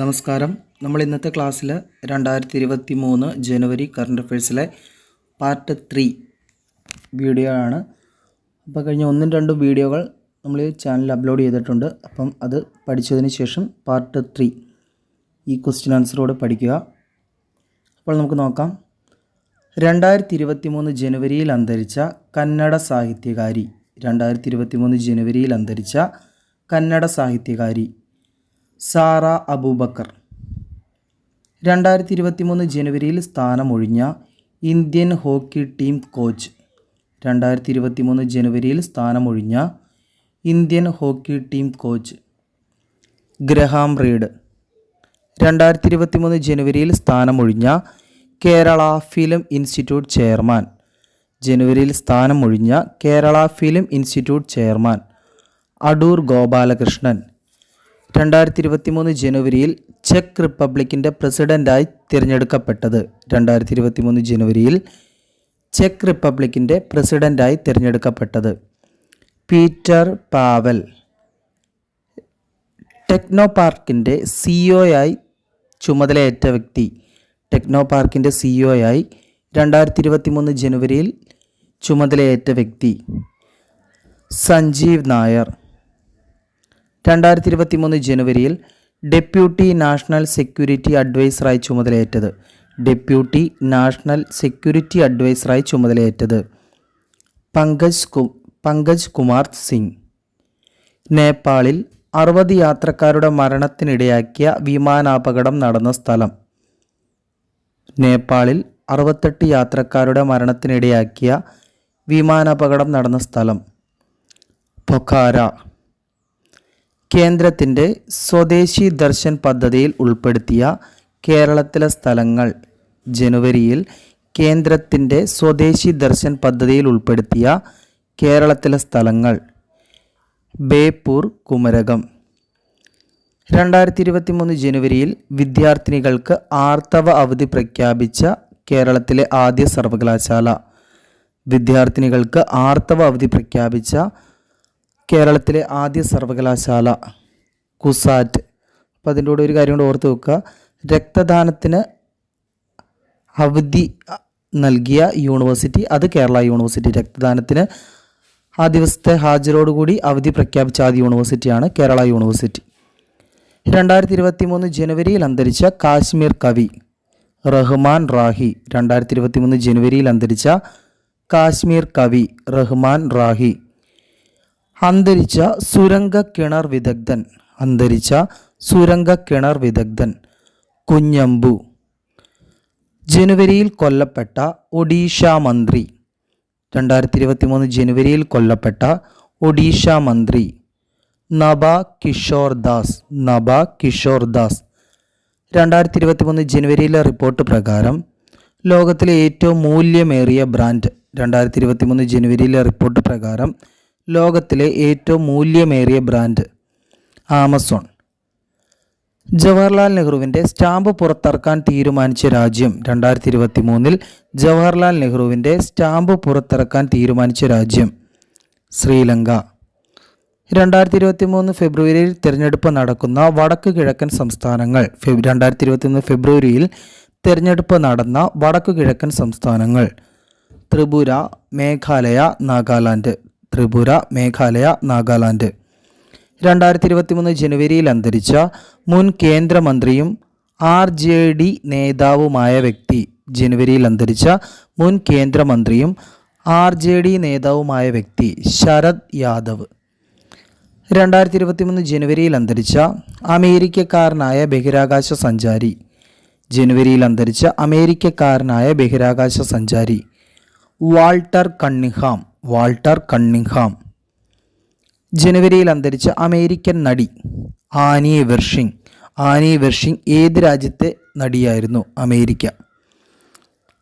നമസ്കാരം. നമ്മൾ ഇന്നത്തെ ക്ലാസ്സിൽ രണ്ടായിരത്തി ഇരുപത്തി മൂന്ന് ജനുവരി കറണ്ട് അഫയേഴ്സിലെ പാർട്ട് ത്രീ വീഡിയോ ആണ്. അപ്പോൾ കഴിഞ്ഞ ഒന്നും രണ്ടും വീഡിയോകൾ നമ്മൾ ഈ ചാനലിൽ അപ്ലോഡ് ചെയ്തിട്ടുണ്ട്. അപ്പം അത് പഠിച്ചതിന് ശേഷം പാർട്ട് ത്രീ ഈ ക്വസ്റ്റ്യൻ ആൻസറോട് പഠിക്കുക. അപ്പോൾ നമുക്ക് നോക്കാം. രണ്ടായിരത്തി ഇരുപത്തി മൂന്ന് ജനുവരിയിൽ അന്തരിച്ച കന്നഡ സാഹിത്യകാരി രണ്ടായിരത്തി ഇരുപത്തി മൂന്ന് ജനുവരിയിൽ അന്തരിച്ച കന്നഡ സാഹിത്യകാരി സാറ അബൂബക്കർ. രണ്ടായിരത്തി ഇരുപത്തി മൂന്ന് ജനുവരിയിൽ സ്ഥാനമൊഴിഞ്ഞ ഇന്ത്യൻ ഹോക്കി ടീം കോച്ച്. രണ്ടായിരത്തി ഇരുപത്തി മൂന്ന് ജനുവരിയിൽ സ്ഥാനമൊഴിഞ്ഞ Indian hockey team coach Graham Reid. രണ്ടായിരത്തി ഇരുപത്തി മൂന്ന് ജനുവരിയിൽ സ്ഥാനമൊഴിഞ്ഞ കേരള ഫിലിം ഇൻസ്റ്റിറ്റ്യൂട്ട് ചെയർമാൻ. ജനുവരിയിൽ സ്ഥാനമൊഴിഞ്ഞ Kerala film institute chairman Adoor Gopalakrishnan. രണ്ടായിരത്തി ഇരുപത്തി മൂന്ന് ജനുവരിയിൽ ചെക്ക് റിപ്പബ്ലിക്കിന്റെ പ്രസിഡന്റായി തിരഞ്ഞെടുക്കപ്പെട്ടത്. രണ്ടായിരത്തി ഇരുപത്തി മൂന്ന് ജനുവരിയിൽ ചെക്ക് റിപ്പബ്ലിക്കിന്റെ പ്രസിഡന്റായി തിരഞ്ഞെടുക്കപ്പെട്ടത്. പീറ്റർ പാവൽ ടെക്നോ പാർക്കിന്റെ സിഇഒയായി ചുമതലയേറ്റ വ്യക്തി. ടെക്നോ പാർക്കിന്റെ സിഇഒയായി രണ്ടായിരത്തി ഇരുപത്തി മൂന്ന് ജനുവരിയിൽ ചുമതലയേറ്റ വ്യക്തി. സഞ്ജീവ് നായർ. രണ്ടായിരത്തി ഇരുപത്തി മൂന്ന് ജനുവരിയിൽ ഡെപ്യൂട്ടി നാഷണൽ സെക്യൂരിറ്റി അഡ്വൈസറായി ചുമതലയേറ്റത്. ഡെപ്യൂട്ടി നാഷണൽ സെക്യൂരിറ്റി അഡ്വൈസറായി ചുമതലയേറ്റത് പങ്കജ് കു പങ്കജ് കുമാർ സിംഗ്. നേപ്പാളിൽ അറുപത് യാത്രക്കാരുടെ മരണത്തിനിടയാക്കിയ വിമാനാപകടം നടന്ന സ്ഥലം. നേപ്പാളിൽ അറുപത്തെട്ട് യാത്രക്കാരുടെ മരണത്തിനിടയാക്കിയ വിമാനാപകടം നടന്ന സ്ഥലം. പൊഖാര. കേന്ദ്രത്തിന്റെ സ്വദേശി ദർശൻ പദ്ധതിയിൽ ഉൾപ്പെടുത്തിയ കേരളത്തിലെ സ്ഥലങ്ങൾ ജനുവരിയിൽ കേന്ദ്രത്തിന്റെ സ്വദേശി ദർശൻ പദ്ധതിയിൽ ഉൾപ്പെടുത്തിയ കേരളത്തിലെ സ്ഥലങ്ങൾ ബേപ്പൂർ കുമരകം. രണ്ടായിരത്തി ഇരുപത്തി മൂന്ന് ജനുവരിയിൽ വിദ്യാർത്ഥിനികൾക്ക് ആർത്തവ അവധി പ്രഖ്യാപിച്ച കേരളത്തിലെ ആദ്യ സർവകലാശാല. വിദ്യാർത്ഥിനികൾക്ക് ആർത്തവ അവധി പ്രഖ്യാപിച്ച കേരളത്തിലെ ആദ്യ സർവകലാശാല കുസാറ്റ്. അപ്പോൾ അതിന്റെ കൂടെ ഒരു കാര്യം കൂടെ ഓർത്ത് വെക്കുക. രക്തദാനത്തിന് അവധി നൽകിയ യൂണിവേഴ്സിറ്റി അത് കേരള യൂണിവേഴ്സിറ്റി. രക്തദാനത്തിന് ആ ദിവസത്തെ ഹാജരോടുകൂടി അവധി പ്രഖ്യാപിച്ച ആദ്യ യൂണിവേഴ്സിറ്റിയാണ് കേരള യൂണിവേഴ്സിറ്റി. രണ്ടായിരത്തി ഇരുപത്തി മൂന്ന് ജനുവരിയിൽ അന്തരിച്ച കാശ്മീർ കവി റഹ്മാൻ റാഹി രണ്ടായിരത്തി ഇരുപത്തി മൂന്ന് ജനുവരിയിൽ അന്തരിച്ച കാശ്മീർ കവി റഹ്മാൻ റാഹി. അന്തരിച്ച സുരംഗ കിണർ വിദഗ്ധൻ. അന്തരിച്ച സുരംഗ കിണർ വിദഗ്ധൻ. കുഞ്ഞമ്പു. ജനുവരിയിൽ കൊല്ലപ്പെട്ട ഒഡീഷ മന്ത്രി. രണ്ടായിരത്തി ഇരുപത്തി മൂന്ന് ജനുവരിയിൽ കൊല്ലപ്പെട്ട ഒഡീഷ മന്ത്രി. നബ കിഷോർ ദാസ്. നബ കിഷോർ ദാസ്. രണ്ടായിരത്തി ഇരുപത്തി മൂന്ന് ജനുവരിയിലെ റിപ്പോർട്ട് പ്രകാരം ലോകത്തിലെ ഏറ്റവും മൂല്യമേറിയ ബ്രാൻഡ് രണ്ടായിരത്തി ഇരുപത്തി മൂന്ന് ജനുവരിയിലെ റിപ്പോർട്ട് പ്രകാരം ലോകത്തിലെ ഏറ്റവും മൂല്യമേറിയ ബ്രാൻഡ് ആമസോൺ. ജവഹർലാൽ നെഹ്റുവിന്റെ സ്റ്റാമ്പ് പുറത്തിറക്കാൻ തീരുമാനിച്ച രാജ്യം രണ്ടായിരത്തി ഇരുപത്തി മൂന്നിൽ ജവഹർലാൽ നെഹ്റുവിന്റെ സ്റ്റാമ്പ് പുറത്തിറക്കാൻ തീരുമാനിച്ച രാജ്യം ശ്രീലങ്ക. രണ്ടായിരത്തി ഇരുപത്തി മൂന്ന് ഫെബ്രുവരിയിൽ തിരഞ്ഞെടുപ്പ് നടക്കുന്ന വടക്ക് കിഴക്കൻ സംസ്ഥാനങ്ങൾ രണ്ടായിരത്തി ഇരുപത്തി മൂന്ന് ഫെബ്രുവരിയിൽ തിരഞ്ഞെടുപ്പ് നടന്ന വടക്കു കിഴക്കൻ സംസ്ഥാനങ്ങൾ. ത്രിപുര മേഘാലയ നാഗാലാൻഡ്. ത്രിപുര മേഘാലയ നാഗാലാൻഡ്. രണ്ടായിരത്തി ഇരുപത്തി മൂന്ന് ജനുവരിയിൽ അന്തരിച്ച മുൻ കേന്ദ്രമന്ത്രിയും ആർ ജെ ഡി നേതാവുമായ വ്യക്തി ജനുവരിയിൽ അന്തരിച്ച മുൻ കേന്ദ്രമന്ത്രിയും ആർ ജെ ഡി നേതാവുമായ വ്യക്തി ശരത് യാദവ്. രണ്ടായിരത്തി ഇരുപത്തി മൂന്ന് ജനുവരിയിൽ അന്തരിച്ച അമേരിക്കക്കാരനായ ബഹിരാകാശ സഞ്ചാരി. ജനുവരിയിൽ അന്തരിച്ച അമേരിക്കക്കാരനായ ബഹിരാകാശ സഞ്ചാരി. വാൾട്ടർ കണ്ണിഹാം. വാൾട്ടർ കണ്ണിംഗ്ഹാം ജനുവരിയിൽ അന്തരിച്ച അമേരിക്കൻ നടി ആനി വെർഷിംഗ് ആനി വെർഷിംഗ് ഏത് രാജ്യത്തെ നടിയായിരുന്നു അമേരിക്ക?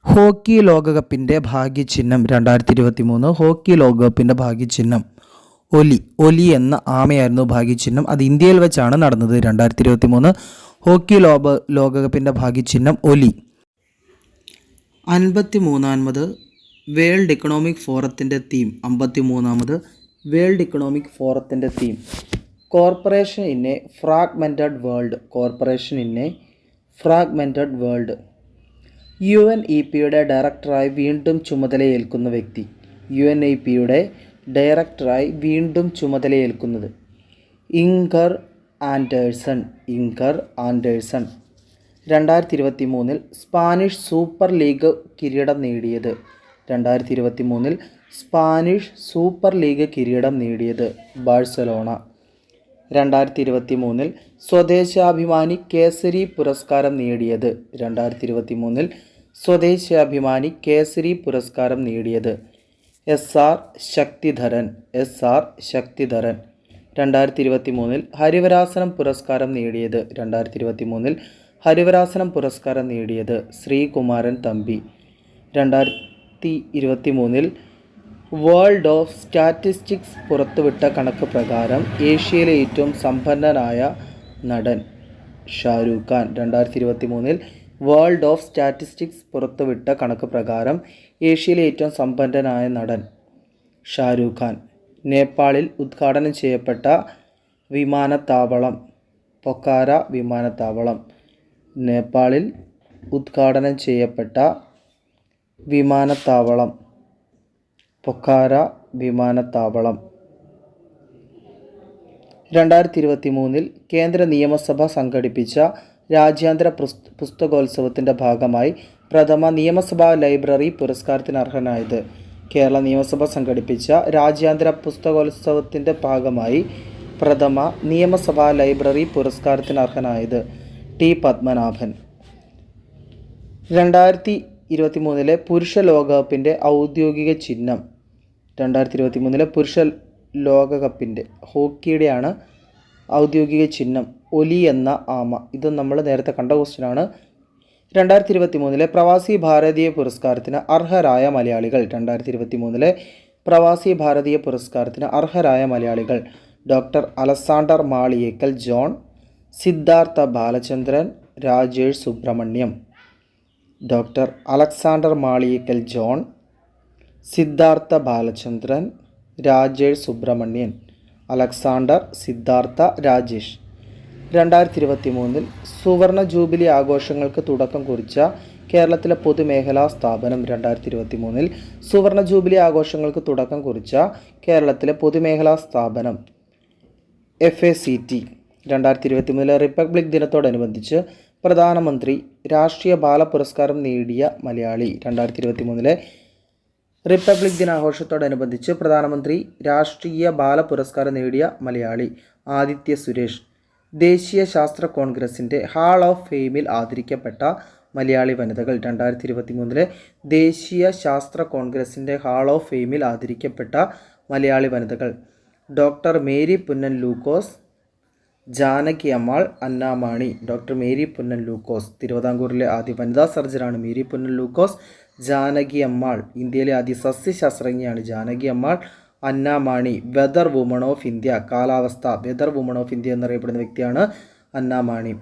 ഹോക്കി ലോകകപ്പിന്റെ ഭാഗ്യചിഹ്നം രണ്ടായിരത്തി ഇരുപത്തി മൂന്ന് ഹോക്കി ലോകകപ്പിന്റെ ഭാഗ്യചിഹ്നം. ഒലി ഒലി എന്ന ആമയായിരുന്നു ഭാഗ്യചിഹ്നം. അത് ഇന്ത്യയിൽ വെച്ചാണ് നടന്നത് രണ്ടായിരത്തി ഇരുപത്തി മൂന്ന് ഹോക്കി ലോക ലോകകപ്പിന്റെ ഭാഗ്യചിഹ്നം ഒലി. അൻപത്തി മൂന്നാമത് വേൾഡ് ഇക്കണോമിക് ഫോറത്തിന്റെ തീം അമ്പത്തി മൂന്നാമത് വേൾഡ് ഇക്കണോമിക് ഫോറത്തിന്റെ theme. Corporation in a fragmented world. Corporation in a fragmented world. U N E പിയുടെ ഡയറക്ടറായി വീണ്ടും ചുമതലയേൽക്കുന്ന വ്യക്തി. യു എൻ ഇ പിയുടെ ഡയറക്ടറായി വീണ്ടും ചുമതലയേൽക്കുന്നത് ഇങ്കർ ആൻഡേഴ്സൺ. ഇങ്കർ ആൻഡേഴ്സൺ. രണ്ടായിരത്തി ഇരുപത്തി മൂന്നിൽ സ്പാനിഷ് സൂപ്പർ ലീഗ് കിരീടം നേടിയത്. രണ്ടായിരത്തി ഇരുപത്തി മൂന്നിൽ സ്പാനിഷ് സൂപ്പർ ലീഗ് കിരീടം നേടിയത് ബാഴ്സലോണ. രണ്ടായിരത്തി ഇരുപത്തി മൂന്നിൽ സ്വദേശാഭിമാനി കേസരി പുരസ്കാരം നേടിയത് രണ്ടായിരത്തി ഇരുപത്തി മൂന്നിൽ സ്വദേശാഭിമാനി കേസരി പുരസ്കാരം നേടിയത് S R Sakthidharan S R Sakthidharan. രണ്ടായിരത്തി ഇരുപത്തി മൂന്നിൽ ഹരിവരാസനം പുരസ്കാരം നേടിയത് രണ്ടായിരത്തി ഇരുപത്തി മൂന്നിൽ ഹരിവരാസനം പുരസ്കാരം നേടിയത് ശ്രീകുമാരൻ തമ്പി. രണ്ടായിരത്തി ഇരുപത്തി മൂന്നിൽ വേൾഡ് ഓഫ് സ്റ്റാറ്റിസ്റ്റിക്സ് പുറത്തുവിട്ട കണക്ക് പ്രകാരം ഏഷ്യയിലെ ഏറ്റവും സമ്പന്നനായ നടൻ ഷാരൂഖ് ഖാൻ രണ്ടായിരത്തി ഇരുപത്തി മൂന്നിൽ വേൾഡ് ഓഫ് സ്റ്റാറ്റിസ്റ്റിക്സ് പുറത്തുവിട്ട കണക്ക് പ്രകാരം ഏഷ്യയിലെ ഏറ്റവും സമ്പന്നനായ നടൻ ഷാരൂഖ് ഖാൻ നേപ്പാളിൽ ഉദ്ഘാടനം ചെയ്യപ്പെട്ട വിമാനത്താവളം പൊക്കാര വിമാനത്താവളം നേപ്പാളിൽ ഉദ്ഘാടനം ചെയ്യപ്പെട്ട വിമാനത്താവളം. പൊക്കാര വിമാനത്താവളം. രണ്ടായിരത്തി ഇരുപത്തി മൂന്നിൽ കേന്ദ്ര നിയമസഭ സംഘടിപ്പിച്ച രാജ്യാന്തര പുസ്ത പുസ്തകോത്സവത്തിന്റെ ഭാഗമായി പ്രഥമ നിയമസഭാ ലൈബ്രറി പുരസ്കാരത്തിന് അർഹനായത്. കേരള നിയമസഭ സംഘടിപ്പിച്ച രാജ്യാന്തര പുസ്തകോത്സവത്തിന്റെ ഭാഗമായി പ്രഥമ നിയമസഭാ ലൈബ്രറി പുരസ്കാരത്തിന് അർഹനായത് ടി പത്മനാഭൻ. രണ്ടായിരത്തി ഇരുപത്തി മൂന്നിലെ പുരുഷ ലോകകപ്പിന്റെ ഔദ്യോഗിക ചിഹ്നം. രണ്ടായിരത്തി ഇരുപത്തി മൂന്നിലെ പുരുഷ ലോകകപ്പിന്റെ ഹോക്കിയുടെയാണ് ഔദ്യോഗിക ചിഹ്നം ഒലി എന്ന ആമ. ഇത് നമ്മൾ നേരത്തെ കണ്ട ക്വസ്റ്റ്യനാണ് രണ്ടായിരത്തി ഇരുപത്തി മൂന്നിലെ പ്രവാസി ഭാരതീയ പുരസ്കാരത്തിന് അർഹരായ മലയാളികൾ. രണ്ടായിരത്തി ഇരുപത്തി മൂന്നിലെ പ്രവാസി ഭാരതീയ പുരസ്കാരത്തിന് അർഹരായ മലയാളികൾ. Doctor Alexander Maliyekkal John Siddhartha Balachandran Rajesh Subramaniam. Doctor Alexander Maliyekkal John Siddhartha Balachandran Rajesh Subramanian Alexander Siddhartha Rajesh. രണ്ടായിരത്തി ഇരുപത്തി മൂന്നിൽ സുവർണ ജൂബിലി ആഘോഷങ്ങൾക്ക് തുടക്കം കുറിച്ച കേരളത്തിലെ പൊതുമേഖലാ സ്ഥാപനം രണ്ടായിരത്തി ഇരുപത്തി മൂന്നിൽ സുവർണ ജൂബിലി ആഘോഷങ്ങൾക്ക് തുടക്കം കുറിച്ച കേരളത്തിലെ പൊതുമേഖലാ സ്ഥാപനം എഫ് എ സി ടി രണ്ടായിരത്തി ഇരുപത്തി മൂന്നിലെ റിപ്പബ്ലിക് ദിനത്തോടനുബന്ധിച്ച് പ്രധാനമന്ത്രി രാഷ്ട്രീയ ബാല പുരസ്കാരം നേടിയ മലയാളി രണ്ടായിരത്തി ഇരുപത്തി മൂന്നിലെ റിപ്പബ്ലിക് ദിനാഘോഷത്തോടനുബന്ധിച്ച് പ്രധാനമന്ത്രി രാഷ്ട്രീയ ബാല പുരസ്കാരം നേടിയ മലയാളി ആദിത്യ സുരേഷ് ദേശീയ ശാസ്ത്ര കോൺഗ്രസിന്റെ ഹാൾ ഓഫ് ഫെയിമിൽ ആദരിക്കപ്പെട്ട മലയാളി വനിതകൾ രണ്ടായിരത്തി ഇരുപത്തി മൂന്നിലെ ദേശീയ ശാസ്ത്ര കോൺഗ്രസിന്റെ ഹാൾ ഓഫ് ഫെയിമിൽ ആദരിക്കപ്പെട്ട മലയാളി വനിതകൾ. Doctor Mary Punnen Lukose Janaki Ammal Anna Mani doctor Mary Punnen Lukose. തിരുവിതാംകൂറിലെ ആദ്യ വനിതാ സർജനാണ് മേരി പുന്നൻ ലൂക്കോസ്. ജാനകി അമ്മാൾ ഇന്ത്യയിലെ ആദ്യ സസ്യശാസ്ത്രജ്ഞയാണ് Janaki Ammal Anna Mani weather woman of India കാലാവസ്ഥ വെദർ വുമൺ ഓഫ് ഇന്ത്യ എന്നറിയപ്പെടുന്ന വ്യക്തിയാണ് അന്നാമാണി.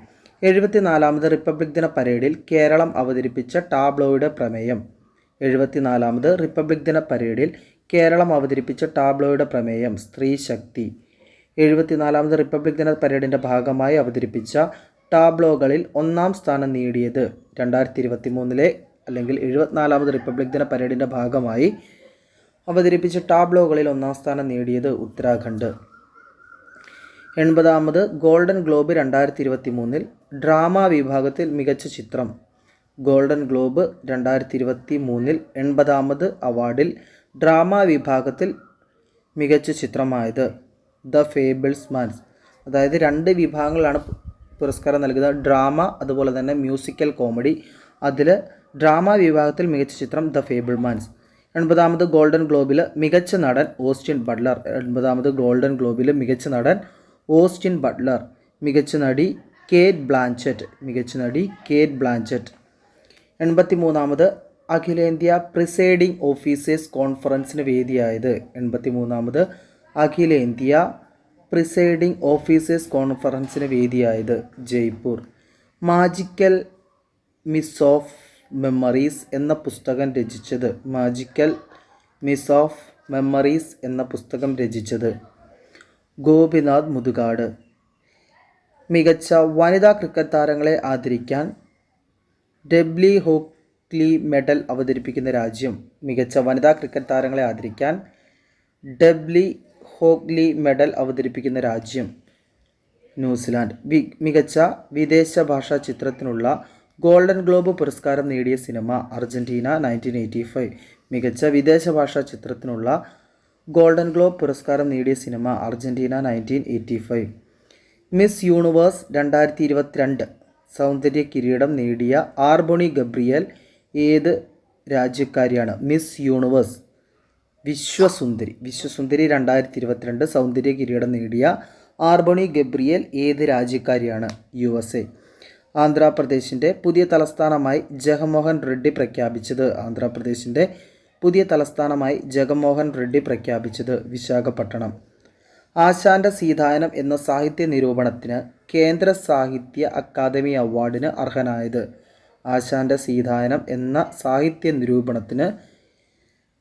എഴുപത്തിനാലാമത് റിപ്പബ്ലിക് ദിന പരേഡിൽ കേരളം അവതരിപ്പിച്ച ടാബ്ലോയുടെ പ്രമേയം. എഴുപത്തിനാലാമത് റിപ്പബ്ലിക് ദിന പരേഡിൽ കേരളം അവതരിപ്പിച്ച ടാബ്ലോയുടെ പ്രമേയം സ്ത്രീ ശക്തി എഴുപത്തിനാലാമത് റിപ്പബ്ലിക് ദിന പരേഡിന്റെ ഭാഗമായി അവതരിപ്പിച്ച ടാബ്ലോകളിൽ ഒന്നാം സ്ഥാനം നേടിയത്. രണ്ടായിരത്തി ഇരുപത്തി മൂന്നിലെ അല്ലെങ്കിൽ എഴുപത്തിനാലാമത് റിപ്പബ്ലിക് ദിന പരേഡിന്റെ ഭാഗമായി അവതരിപ്പിച്ച ടാബ്ലോകളിൽ ഒന്നാം സ്ഥാനം നേടിയത് ഉത്തരാഖണ്ഡ്. എൺപതാമത് ഗോൾഡൻ ഗ്ലോബ് രണ്ടായിരത്തി ഇരുപത്തി മൂന്നിൽ ഡ്രാമ വിഭാഗത്തിൽ മികച്ച ചിത്രം. ഗോൾഡൻ ഗ്ലോബ് രണ്ടായിരത്തി ഇരുപത്തി മൂന്നിൽ എൺപതാമത് അവാർഡിൽ ഡ്രാമ വിഭാഗത്തിൽ മികച്ച ചിത്രമായത്. ദ ഫേബിൾസ് മാൻസ് അതായത് രണ്ട് വിഭാഗങ്ങളാണ് പുരസ്കാരം നൽകുന്നത്. ഡ്രാമ അതുപോലെ തന്നെ മ്യൂസിക്കൽ കോമഡി. അതിൽ ഡ്രാമ വിഭാഗത്തിൽ മികച്ച ചിത്രം ദ ഫേബിൾ മാൻസ് എൺപതാമത് ഗോൾഡൻ ഗ്ലോബിൽ മികച്ച നടൻ ഓസ്റ്റിൻ ബട്ട്ലർ. എൺപതാമത് ഗോൾഡൻ ഗ്ലോബിൽ മികച്ച നടൻ ഓസ്റ്റിൻ ബട്ട്ലർ. മികച്ച നടി കേറ്റ് ബ്ലാഞ്ചറ്റ് മികച്ച നടി കേറ്റ് ബ്ലാഞ്ചറ്റ് എൺപത്തി മൂന്നാമത് അഖിലേന്ത്യാ പ്രിസൈഡിംഗ് ഓഫീസേഴ്സ് കോൺഫറൻസിന് വേദിയായത്. എൺപത്തി മൂന്നാമത് അഖിലേന്ത്യാ പ്രിസൈഡിംഗ് ഓഫീസേഴ്സ് കോൺഫറൻസിന് വേദിയായത് Jaipur. Magical mist of memories എന്ന പുസ്തകം രചിച്ചത് മാജിക്കൽ മിസ് ഓഫ് മെമ്മറീസ് എന്ന പുസ്തകം രചിച്ചത് ഗോപിനാഥ് മുതുകാട്. മികച്ച വനിതാ ക്രിക്കറ്റ് താരങ്ങളെ ആദരിക്കാൻ ഡബ്ലി ഹോക്ലി മെഡൽ അവതരിപ്പിക്കുന്ന രാജ്യം. മികച്ച വനിതാ ക്രിക്കറ്റ് താരങ്ങളെ ആദരിക്കാൻ ഡെബ്ലി ഹോക്ലി മെഡൽ അവതരിപ്പിക്കുന്ന രാജ്യം ന്യൂസിലാൻഡ്. മികച്ച വിദേശ ഭാഷാ ചിത്രത്തിനുള്ള ഗോൾഡൻ ഗ്ലോബ് പുരസ്കാരം നേടിയ cinema Argentina nineteen eighty five. മികച്ച വിദേശ ഭാഷാ ചിത്രത്തിനുള്ള ഗോൾഡൻ ഗ്ലോബ് പുരസ്കാരം നേടിയ cinema Argentina nineteen eighty five. Miss Universe രണ്ടായിരത്തി ഇരുപത്തിരണ്ട് സൗന്ദര്യ കിരീടം നേടിയ ആർബോണി ഗബ്രിയൽ ഏത് രാജ്യക്കാരിയാണ്? Miss universe വിശ്വസുന്ദരി. വിശ്വസുന്ദരി രണ്ടായിരത്തി ഇരുപത്തിരണ്ട് സൗന്ദര്യ കിരീടം നേടിയ ആർബണി ഗബ്രിയൽ ഏത് രാജ്യക്കാരിയാണ്? യു എസ് എ ആന്ധ്രാപ്രദേശിന്റെ പുതിയ തലസ്ഥാനമായി ജഗമോഹൻ റെഡ്ഡി പ്രഖ്യാപിച്ചത്. ആന്ധ്രാപ്രദേശിന്റെ പുതിയ തലസ്ഥാനമായി ജഗമോഹൻ റെഡ്ഡി പ്രഖ്യാപിച്ചത് വിശാഖപട്ടണം. ആശാന്റെ സീതായനം എന്ന സാഹിത്യ നിരൂപണത്തിന് കേന്ദ്ര സാഹിത്യ അക്കാദമി അവാർഡിന് അർഹനായത് ആശാന്റെ സീതായനം എന്ന സാഹിത്യ നിരൂപണത്തിന്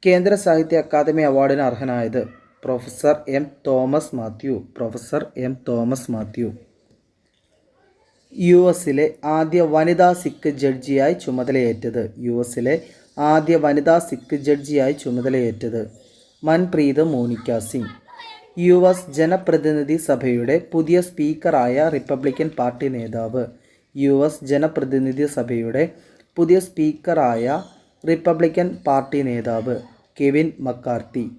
കേന്ദ്ര സാഹിത്യ അക്കാദമി അവാർഡിന് അർഹനായത് professor M Thomas Mathew professor M Thomas Mathew. U എസിലെ ആദ്യ വനിതാ സിഖ് ജഡ്ജിയായി ചുമതലയേറ്റത് യു എസിലെ ആദ്യ വനിതാ സിഖ് ജഡ്ജിയായി ചുമതലയേറ്റത് Manpreet Monica Singh. U S ജനപ്രതിനിധി സഭയുടെ പുതിയ സ്പീക്കറായ റിപ്പബ്ലിക്കൻ പാർട്ടി നേതാവ് യു എസ് ജനപ്രതിനിധി സഭയുടെ പുതിയ സ്പീക്കറായ റിപ്പബ്ലിക്കൻ പാർട്ടി നേതാവ് കെവിൻ മക്കാർത്തി.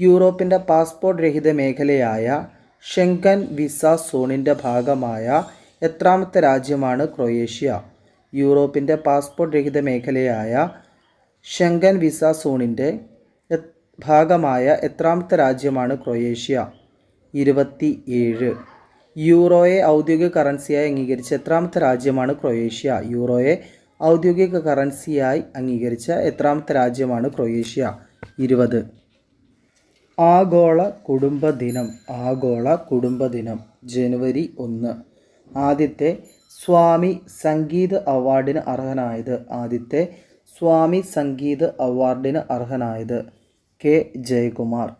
യൂറോപ്പിന്റെ പാസ്പോർട്ട് രഹിത മേഖലയായ ഷെങ്കൻ വിസ സോണിന്റെ ഭാഗമായ എത്രാമത്തെ രാജ്യമാണ് ക്രൊയേഷ്യ. യൂറോപ്പിന്റെ പാസ്പോർട്ട് രഹിത മേഖലയായ ഷെങ്കൻ വിസ സോണിന്റെ ഭാഗമായ എത്രാമത്തെ രാജ്യമാണ് ക്രൊയേഷ്യ. ഇരുപത്തി ഏഴ് യൂറോയെ ഔദ്യോഗിക കറൻസിയായി അംഗീകരിച്ച എത്രാമത്തെ രാജ്യമാണ് ക്രൊയേഷ്യ. യൂറോയെ ഔദ്യോഗിക കറൻസിയായി അംഗീകരിച്ച എത്രാമത്തെ രാജ്യമാണ് ക്രൊയേഷ്യ. ഇരുപത്. ആഗോള കുടുംബ ദിനം. ആഗോള കുടുംബ ദിനം. ജനുവരി ഒന്ന്. ആദ്യത്തെ സ്വാമി സംഗീത അവാർഡിന് അർഹനായത്. ആദ്യത്തെ സ്വാമി സംഗീത അവാർഡിന് അർഹനായത് K. Jayakumar.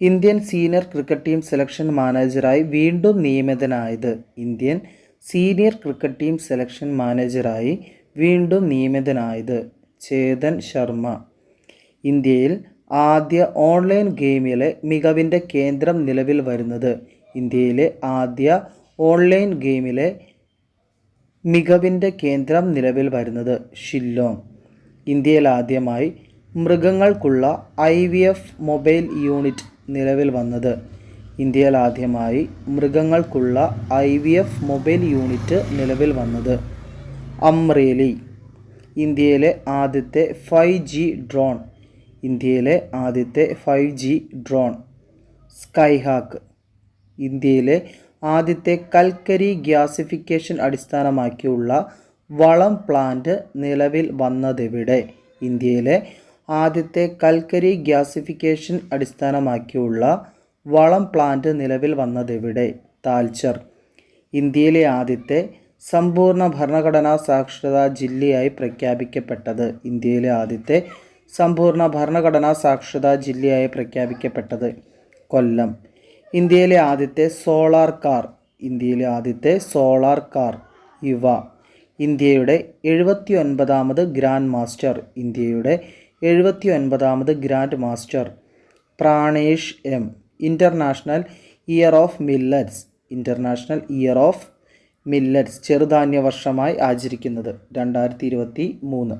Indian senior cricket team selection മാനേജറായി വീണ്ടും നിയമിതനായത് Indian senior cricket team selection മാനേജറായി വീണ്ടും നിയമിതനായത് ചേതൻ ശർമ്മ. ഇന്ത്യയിൽ ആദ്യ ഓൺലൈൻ ഗെയിമിലെ മികവിന്റെ കേന്ദ്രം നിലവിൽ വരുന്നത് ഇന്ത്യയിലെ ആദ്യ ഓൺലൈൻ ഗെയിമിലെ മികവിന്റെ കേന്ദ്രം നിലവിൽ വരുന്നത് ഷില്ലോങ്. ഇന്ത്യയിൽ ആദ്യമായി മൃഗങ്ങൾക്കുള്ള ഐ മൊബൈൽ യൂണിറ്റ് നിലവിൽ വന്നത് ഇന്ത്യയിൽ ആദ്യമായി മൃഗങ്ങൾക്കുള്ള I V F mobile unit നിലവിൽ വന്നത് അമ്രേലി ഇന്ത്യയിലെ ആദ്യത്തെ ഫൈവ് ജി ഡ്രോൺ ഇന്ത്യയിലെ ആദ്യത്തെ ഫൈവ് ജി ഡ്രോൺ സ്കൈഹാക്ക് ഇന്ത്യയിലെ ആദ്യത്തെ കൽക്കരി ഗ്യാസിഫിക്കേഷൻ അടിസ്ഥാനമാക്കിയുള്ള വളം പ്ലാന്റ് നിലവിൽ വന്നതെവിടെ? ഇന്ത്യയിലെ ആദ്യത്തെ കൽക്കരി ഗ്യാസിഫിക്കേഷൻ അടിസ്ഥാനമാക്കിയുള്ള വളം പ്ലാന്റ് നിലവിൽ വന്നതെവിടെ? താൽച്ചർ. ഇന്ത്യയിലെ ആദ്യത്തെ സമ്പൂർണ ഭരണഘടനാ സാക്ഷരതാ ജില്ലയായി പ്രഖ്യാപിക്കപ്പെട്ടത്. ഇന്ത്യയിലെ ആദ്യത്തെ സമ്പൂർണ ഭരണഘടനാ സാക്ഷരതാ ജില്ലയായി പ്രഖ്യാപിക്കപ്പെട്ടത് കൊല്ലം. ഇന്ത്യയിലെ ആദ്യത്തെ സോളാർ കാർ ഇന്ത്യയിലെ ആദ്യത്തെ സോളാർ കാർ യുവ ഇന്ത്യയുടെ എഴുപത്തി ഒൻപതാമത് ഗ്രാൻഡ് മാസ്റ്റർ ഇന്ത്യയുടെ എഴുപത്തി ഒൻപതാമത് grand master Pranesh M. International year of millets international year of millets ചെറുധാന്യ വർഷമായി ആചരിക്കുന്നത് രണ്ടായിരത്തി ഇരുപത്തി മൂന്ന്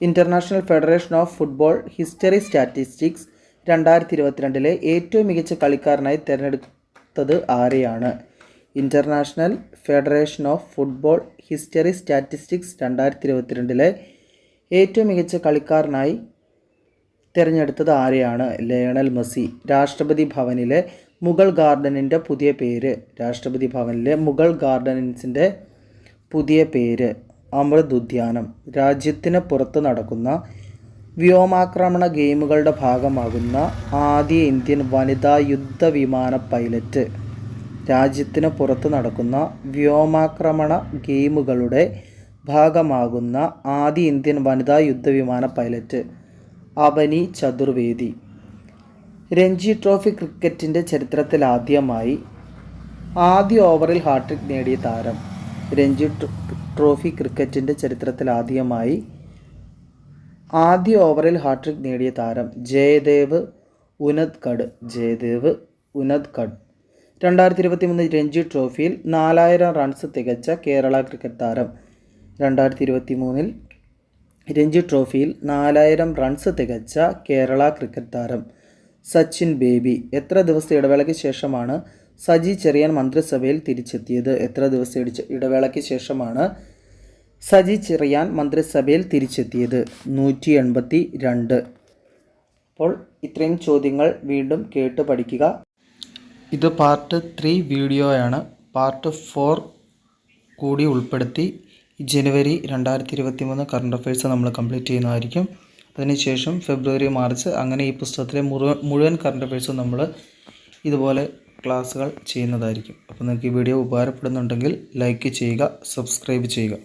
international federation of football history statistics രണ്ടായിരത്തി ഇരുപത്തിരണ്ടിലെ ഏറ്റവും മികച്ച കളിക്കാരനായി തിരഞ്ഞെടുത്തത് ആരെയാണ്? International federation of football history statistics രണ്ടായിരത്തി ഇരുപത്തിരണ്ടിലെ ഏറ്റവും മികച്ച കളിക്കാരനായി തിരഞ്ഞെടുത്തത് ആരെയാണ്? Lionel Messi. രാഷ്ട്രപതി ഭവനിലെ മുഗൾ ഗാർഡനിന്റെ പുതിയ പേര്. രാഷ്ട്രപതി ഭവനിലെ മുഗൾ ഗാർഡൻസിന്റെ പുതിയ പേര്. അമൃത് ഉദ്യാനം. രാജ്യത്തിന് പുറത്ത് നടക്കുന്ന വ്യോമാക്രമണ ഗെയിമുകളുടെ ഭാഗമാകുന്ന ആദ്യ ഇന്ത്യൻ വനിതാ യുദ്ധ വിമാന പൈലറ്റ്. രാജ്യത്തിന് പുറത്ത് നടക്കുന്ന വ്യോമാക്രമണ ഗെയിമുകളുടെ ഭാഗമാകുന്ന ആദ്യ ഇന്ത്യൻ വനിതാ യുദ്ധ വിമാന പൈലറ്റ്. അവനി ചതുർവേദി. രഞ്ജി ട്രോഫി ക്രിക്കറ്റിന്റെ ചരിത്രത്തിൽ ആദ്യമായി ആദ്യ ഓവറിൽ ഹാട്രിക് നേടിയ താരം. രഞ്ജി ട്രോഫി ക്രിക്കറ്റിന്റെ ചരിത്രത്തിൽ ആദ്യമായി ആദ്യ ഓവറിൽ ഹാട്രിക് നേടിയ താരം ജയദേവ് ഉനദ്കഡ് ജയദേവ് ഉനദ്കഡ്. രണ്ടായിരത്തി ഇരുപത്തി മൂന്ന് രഞ്ജി ട്രോഫിയിൽ നാലായിരം റൺസ് തികച്ച കേരള ക്രിക്കറ്റ് താരം. രണ്ടായിരത്തി ഇരുപത്തി മൂന്നിൽ രഞ്ജി ട്രോഫിയിൽ നാലായിരം റൺസ് തികച്ച കേരള ക്രിക്കറ്റ് താരം സച്ചിൻ ബേബി. എത്ര ദിവസത്തെ ഇടവേളയ്ക്ക് ശേഷമാണ് സജി ചെറിയാൻ മന്ത്രിസഭയിൽ തിരിച്ചെത്തിയത്? എത്ര ദിവസത്തെ ഇടവേളയ്ക്ക് ശേഷമാണ് സജി ചെറിയാൻ മന്ത്രിസഭയിൽ തിരിച്ചെത്തിയത്? നൂറ്റി എൺപത്തി രണ്ട്. അപ്പോൾ ഇത്രയും ചോദ്യങ്ങൾ വീണ്ടും കേട്ട് പഠിക്കുക. ഇത് പാർട്ട് ത്രീ വീഡിയോയാണ്. പാർട്ട് ഫോർ കൂടി ഉൾപ്പെടുത്തി ജനുവരി രണ്ടായിരത്തി ഇരുപത്തി മൂന്ന് കറണ്ട് അഫയേഴ്സ് നമ്മൾ കംപ്ലീറ്റ് ചെയ്യുന്നതായിരിക്കും. അതിനുശേഷം ഫെബ്രുവരി മാർച്ച് അങ്ങനെ ഈ പുസ്തകത്തിലെ മുഴുവൻ മുഴുവൻ കറണ്ട് അഫയേഴ്സും നമ്മൾ ഇതുപോലെ ക്ലാസ്സുകൾ ചെയ്യുന്നതായിരിക്കും. അപ്പോൾ നിങ്ങൾക്ക് ഈ വീഡിയോ ഉപകാരപ്പെടുന്നുണ്ടെങ്കിൽ ലൈക്ക് ചെയ്യുക സബ്സ്ക്രൈബ് ചെയ്യുക.